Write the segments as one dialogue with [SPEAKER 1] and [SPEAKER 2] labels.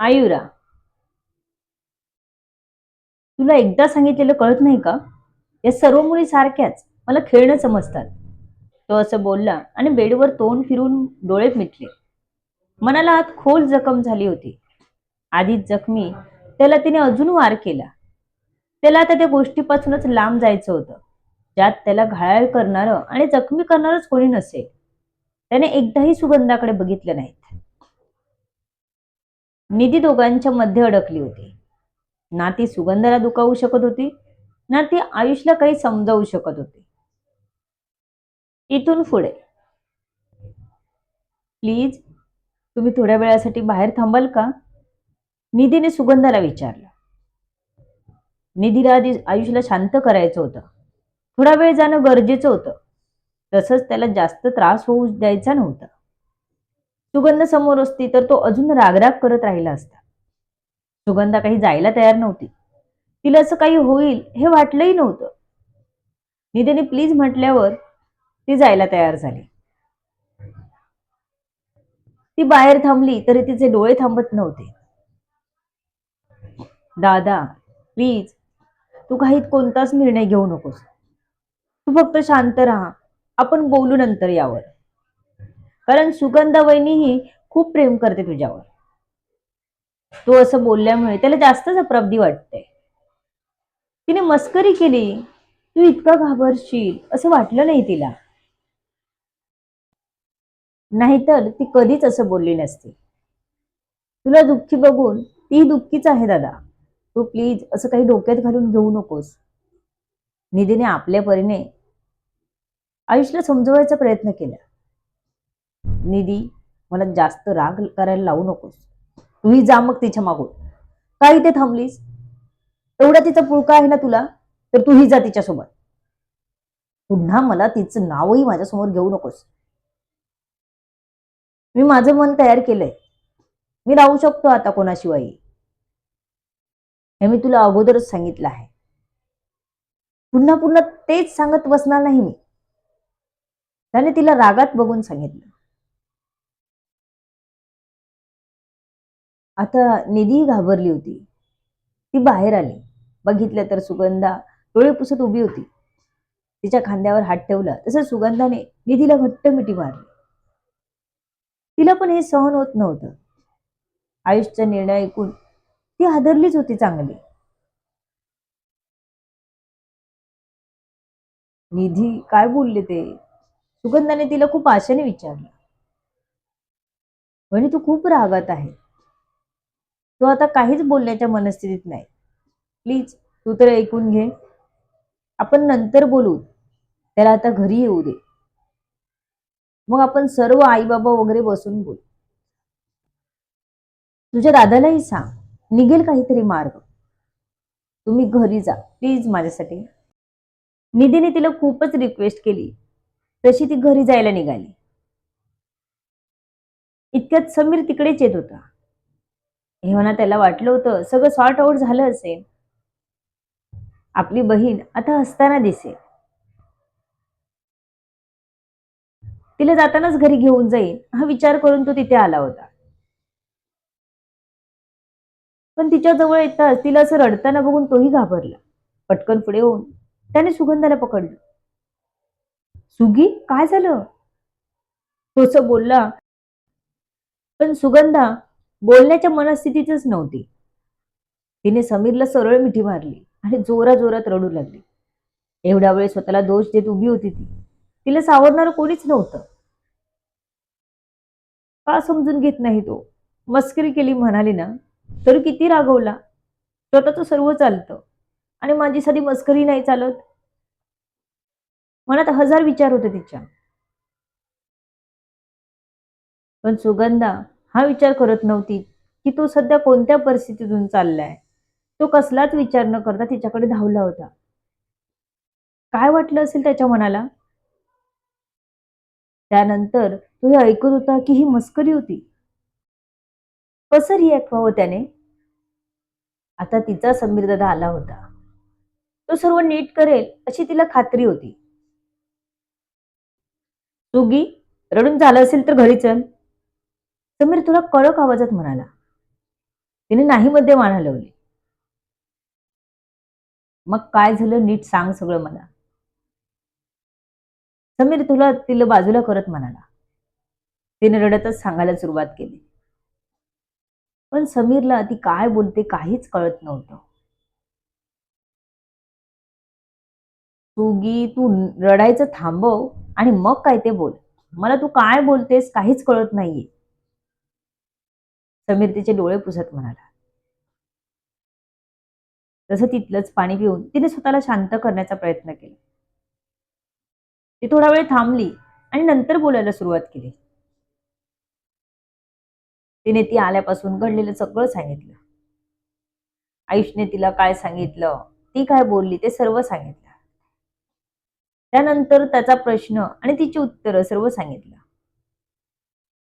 [SPEAKER 1] आयुरा. तुला एकदा सांगितलेलं कळत नाही का? या सर्व मुली सारख्याच मला खेळणं समजतात. तो असं बोलला आणि बेडवर तोंड फिरून डोळे मिटले. मनाला आत खोल जखम झाली होती. आधीच जखमी त्याला तिने अजून वार केला. त्याला आता त्या गोष्टीपासूनच लांब जायचं होतं. ज्यात त्याला घायाळ करणारं आणि जखमी करणारच कोणी नसेल. त्याने एकदाही सुगंधाकडे बघितलं नाही. निधी दोघांच्या मध्ये अडकली होती. ना ती सुगंधाला दुखावू शकत होती ना ती आयुषला काही समजावू शकत होती. इथून पुढे. प्लीज तुम्ही थोड्या वेळासाठी बाहेर थांबाल का? निधीने सुगंधाला विचारलं. निधीला आधी आयुषला शांत करायचं होतं. थोडा वेळ जाणं गरजेचं होतं. तसंच त्याला जास्त त्रास होऊ द्यायचा नव्हता. सुगंध समोर असती तर तो अजून रागराग करत राहिला असता. सुगंधा काही जायला तयार नव्हती. तिला असं काही होईल हे वाटलंही नव्हतं. निधीने प्लीज म्हटल्यावर ती जायला तयार झाली. ती बाहेर थांबली तरी तिचे डोळे थांबत नव्हते. दादा प्लीज तू काही कोणताच निर्णय घेऊ नकोस. तू फक्त शांत राहा. आपण बोलू नंतर यावर. कारण सुगंधा वहिनीही खूप प्रेम करते तुझ्यावर. तू असं बोलल्यामुळे त्याला जास्तच अप्राप्ती वाटते. तिने मस्करी केली तू इतका घाबरशील असं वाटलं नाही तिला. नाहीतर ती कधीच असं बोलली नसती. तुला दुःखी बघून ती दुःखीच आहे दादा. तू प्लीज असं काही डोक्यात घालून घेऊ नकोस. निधीने आपल्या परीने आयुषला समजवायचा प्रयत्न केला. निधी मला जास्त राग करायला लावू नकोस. तूही जा मग तिच्या मागून. का इथे थांबलीस? एवढा तिचा पुळका आहे ना तुला तर तूही जा तिच्यासोबत. पुन्हा मला तिचं नावही माझ्यासमोर घेऊ नकोस. मी माझं मन तयार केलंय. मी राहू शकतो आता कोणाशिवाय. हे मी तुला अगोदरच सांगितलं आहे. पुन्हा पुन्हा तेच सांगत बसणार नाही मी. त्याने तिला रागात बघून सांगितलं. आता निधी घाबरली होती. ती बाहेर आली. बघितलं तर सुगंधा डोळे पुसत उभी होती. तिच्या खांद्यावर हात ठेवला. तसं सुगंधाने निधीला घट्ट मिठी मारली. तिला पण हे सहन होत नव्हतं. आयुषचा निर्णय ऐकून ती हादरलीच होती चांगली. निधी काय बोलले ते? सुगंधाने तिला खूप आशेने विचारलं. म्हणे तू खूप रागात आहे. तो आता काहीच बोलण्याच्या मनस्थितीत नाही. प्लीज तू तर ऐकून घे. आपण नंतर बोलू. त्याला आता घरी येऊ दे. मग आपण सर्व आई बाबा वगैरे बसून बोलू. तुझ्या दादालाही सांग. निघेल काहीतरी मार्ग. तुम्ही घरी जा. प्लीज माझ्यासाठी. निधीने तिला खूपच रिक्वेस्ट केली. तशी ती घरी जायला निघाली. इतक्यात समीर तिकडेच येत होता. हेवना त्याला वाटलं होतं सगळं सॉर्ट आउट झालं असेल. आपली बहीण आता हसताना दिसेल. तिला जातानाच घरी घेऊन जाईल हा विचार करून तो तिथे आला होता. पण तिच्या जवळ येताच तिला असं रडताना बघून तोही घाबरला. पटकन पुढे होऊन त्याने सुगंधाला पकडलं. सुगी काय झालं? तो बोलला. पण सुगंधा बोलण्याच्या मनस्थितीतच नव्हती. तिने समीरला सरळ मिठी मारली आणि जोरा जोरात रडू लागली. एवढ्या वेळ स्वतःला दोष देत उभी होती ती. तिला सावरणार कोणीच नव्हतं. का समजून घेत नाही तो? मस्करी केली म्हणाली ना तर किती रागवला? स्वतःच सर्व चालतं. आणि माझी साधी मस्करी नाही चालत? मनात हजार विचार होते तिच्या. पण सुगंधा हा विचार करत नव्हती की तो सध्या कोणत्या परिस्थितीतून चाललाय. तो कसलाच विचार न करता तिच्याकडे धावला होता. काय वाटलं असेल त्याच्या मनाला? त्यानंतर तो हे ऐकत होता की ही मस्करी होती. कसं रिॲक्ट व्हावं त्याने? आता तिचा समीर दादा आला होता. तो सर्व नीट करेल अशी तिला खात्री होती. सुगी रडून झालं असेल तर घरी चल. समीर तुला कडक आवाजात म्हणाला. तिने नाही मध्ये मान हलवली. मग काय झालं नीट सांग सगळं मला. समीर तुला तिला बाजूला करत म्हणाला. तिने रडतच सांगायला सुरुवात केली. पण समीरला ती काय बोलते काहीच कळत नव्हतं. तुगी तू रडायचं थांबव आणि मग काय ते बोल. मला तू काय बोलतेस काहीच कळत नाहीये. समीर तिचे डोळे पुसत म्हणाला. तसं तिथलंच पाणी पिऊन तिने स्वतःला शांत करण्याचा प्रयत्न केला. ती थोडा वेळ थांबली आणि नंतर बोलायला सुरुवात केली. तिने ती आल्यापासून घडलेलं सगळं सांगितलं. आयुषने तिला काय सांगितलं ती काय बोलली ते सर्व सांगितलं. त्यानंतर त्याचा प्रश्न आणि तिची उत्तरं सर्व सांगितलं.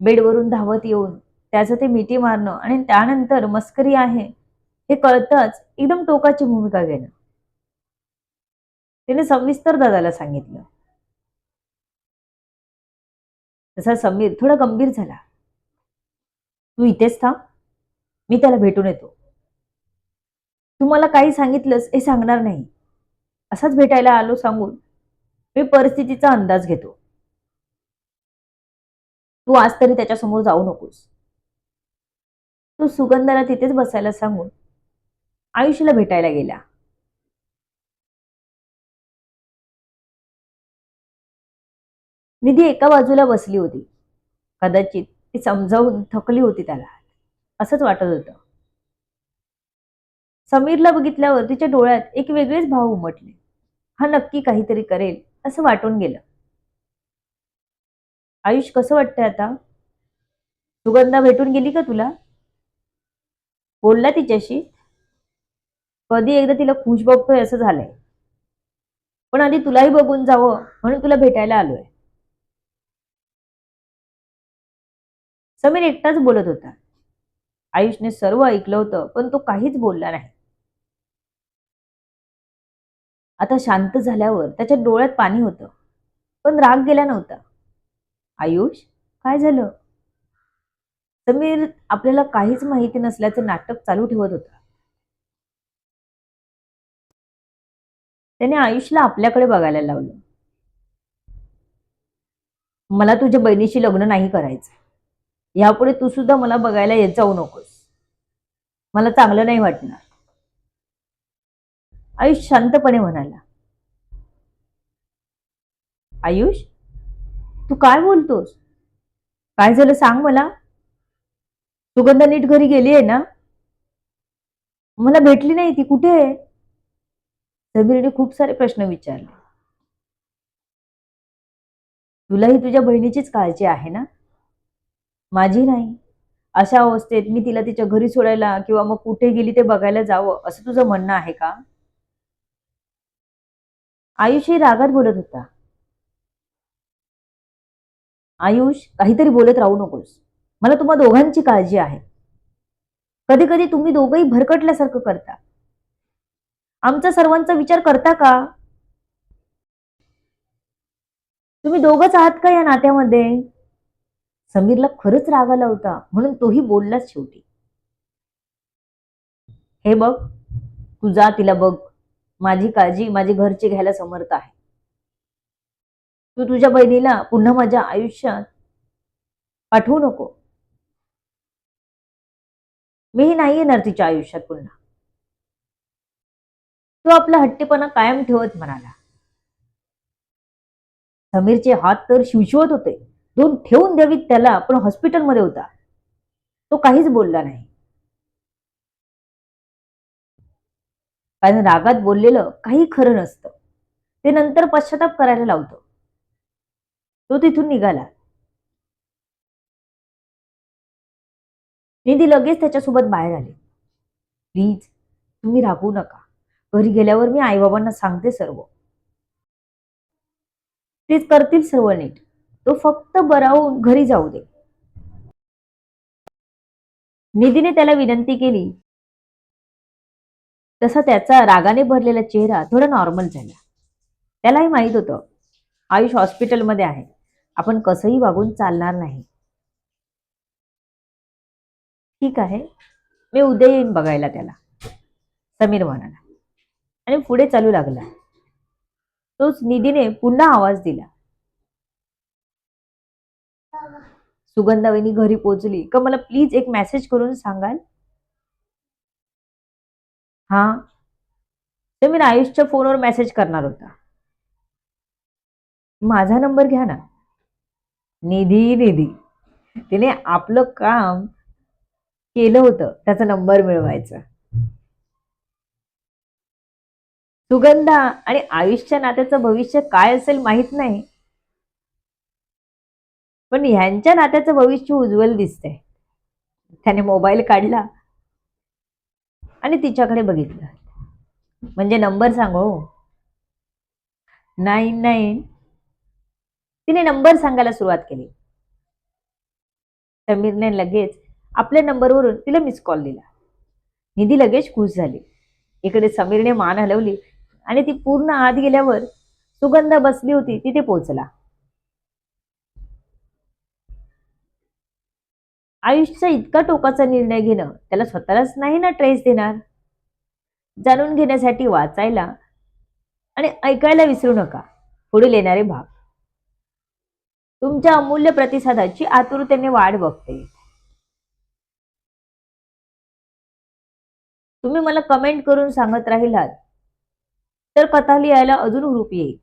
[SPEAKER 1] बेडवरून धावत येऊन त्याचं ते मिठी मारणं आणि त्यानंतर मस्करी आहे हे कळताच एकदम टोकाची भूमिका घेणं. तिने सविस्तर दादाला सांगितलं. तसा समीर थोडा गंभीर झाला. तू इथेच थांब मी त्याला भेटून येतो. तू मला काही सांगितलंस हे सांगणार नाही. असाच भेटायला आलो सांगून मी परिस्थितीचा अंदाज घेतो. तू आज तरी त्याच्यासमोर जाऊ नकोस. तो सुगंधाला तिथेच बसायला सांगून आयुष्याला भेटायला गेला. निधी एका बाजूला बसली होती. कदाचित ती समजावून थकली होती त्याला. असंच वाटत होतं. समीरला बघितल्यावर तिच्या डोळ्यात एक वेगळेच भाव उमटले. हा नक्की काहीतरी करेल असं वाटून गेलं. आयुष कसं वाटतंय आता? सुगंधा भेटून गेली का तुला? बोलला तिच्याशी. कधी एकदा तिला खुश बघतोय असं झालंय. पण आधी तुलाही बघून जावं म्हणून तुला भेटायला आलोय. समीर एकटाच बोलत होता. आयुषने सर्व ऐकलं होतं पण तो काहीच बोलला नाही. आता शांत झाल्यावर त्याच्या डोळ्यात पाणी होतं पण राग गेला नव्हता. आयुष काय झालं? समीर आपल्याला काहीच माहिती नसल्याचं नाटक चालू ठेवत होता. त्याने आयुषला आपल्याकडे बघायला लावलं. मला तुझ्या बहिणीशी लग्न नाही करायचं यापुढे तू सुद्धा मला बघायला येत जाऊ नकोस. मला चांगलं नाही वाटणार. आयुष शांतपणे म्हणाला. आयुष तू काय बोलतोस? काय झालं सांग मला? सुगंधा नीट घरी गेली आहे ना? मला भेटली नाही ती. कुठे आहे? समीरने खूप सारे प्रश्न विचारले. तुलाही तुझ्या बहिणीचीच काळजी आहे ना? माझी नाही. अशा अवस्थेत मी तिला तिच्या घरी सोडायला किंवा मग कुठे गेली ते बघायला जावं असं तुझं म्हणणं आहे का? आयुषही रागात बोलत होता. आयुष काहीतरी बोलत राहू नकोस. मला तुम्हा दोघांची काळजी आहे. कधी कधी तुम्ही दोघंही भरकटल्यासारखं करता. आमचा सर्वांचा विचार करता का? तुम्ही दोघच आहात का या नात्यामध्ये? समीरला खरंच राग आला होता म्हणून तोही बोललाच शेवटी. हे बघ तू जा तिला बघ. माझी काळजी माझी घरची घ्यायला समर्थ आहे. तू तुझ्या बहिणीला पुन्हा माझ्या आयुष्यात पाठवू नको. मीही नाही येणार तिच्या आयुष्यात पुन्हा. तो आपला हट्टीपणा कायम ठेवत म्हणाला. समीरचे हात तर शिवशिवत होते. दोन ठेवून द्यावीत त्याला पण हॉस्पिटलमध्ये होता. तो काहीच बोलला नाही. कारण रागात बोललेलं काही खरं नसतं. ते नंतर पश्चाताप करायला लावतो. तो तिथून निघाला. निधी लगेच त्याच्यासोबत बाहेर आली. प्लीज तुम्ही रागवू नका. घरी गेल्यावर मी आईबाबांना सांगते सर्व. तेच करतील सर्व नीट. तो फक्त बरावून घरी जाऊ दे. निधीने त्याला विनंती केली. तसा त्याचा रागाने भरलेला चेहरा थोडा नॉर्मल झाला. त्यालाही माहीत होतं आयुष हॉस्पिटलमध्ये आहे. आपण कसंही वागून चालणार नाही. ठीक आहे. मी उद्या येईन बघायला त्याला. समीर म्हणाला. आणि पुढे चालू लागला. तोच निधीने पुन्हा आवाज दिला. सुगंधावहिनी घरी पोहोचली. का मला प्लीज एक मेसेज करून सांगाल? हा. समीर आयुषच्या फोनवर मेसेज करणार होता. माझा नंबर घ्या ना. निधी निधी. तिने आपलं काम केलं होतं. त्याचा नंबर मिळवायचा. सुगंधा आणि आयुष्य नात्याचं भविष्य काय असेल माहीत नाही. पण ह्यांच्या नात्याचं भविष्य उज्ज्वल दिसतंय. त्याने मोबाईल काढला आणि तिच्याकडे बघितलं. म्हणजे नंबर सांगो हो. Nine nine. तिने नंबर सांगायला सुरुवात केली. समीरने लगेच आपल्या नंबरवरून तिला मिस कॉल दिला. निधी लगेच खुश झाली. इकडे समीरने मान हलवली आणि ती पूर्ण आत गेल्यावर सुगंधा बसली होती तिथे पोहोचला. आयुष्याचा इतका टोकाचा निर्णय घेणं त्याला स्वतःलाच नाही ना ट्रेस देणार? जाणून घेण्यासाठी वाचायला आणि ऐकायला विसरू नका. पुढील येणारे भाग. तुमच्या अमूल्य प्रतिसादाची आतुरतेने वाढ बघते. तुम्ही मला कमेंट करून सांगत राहिलात तर कथा लिहायला अजून रूप येईल.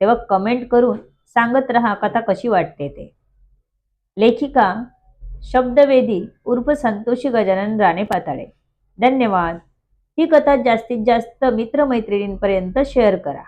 [SPEAKER 1] तेव्हा कमेंट करून सांगत राहा कथा कशी वाटते ते. लेखिका शब्दवेदी उर्फ संतोषी गजानन राणे पाताळे. धन्यवाद. ही कथा जास्तीत जास्त मित्रमैत्रिणींपर्यंत शेअर करा.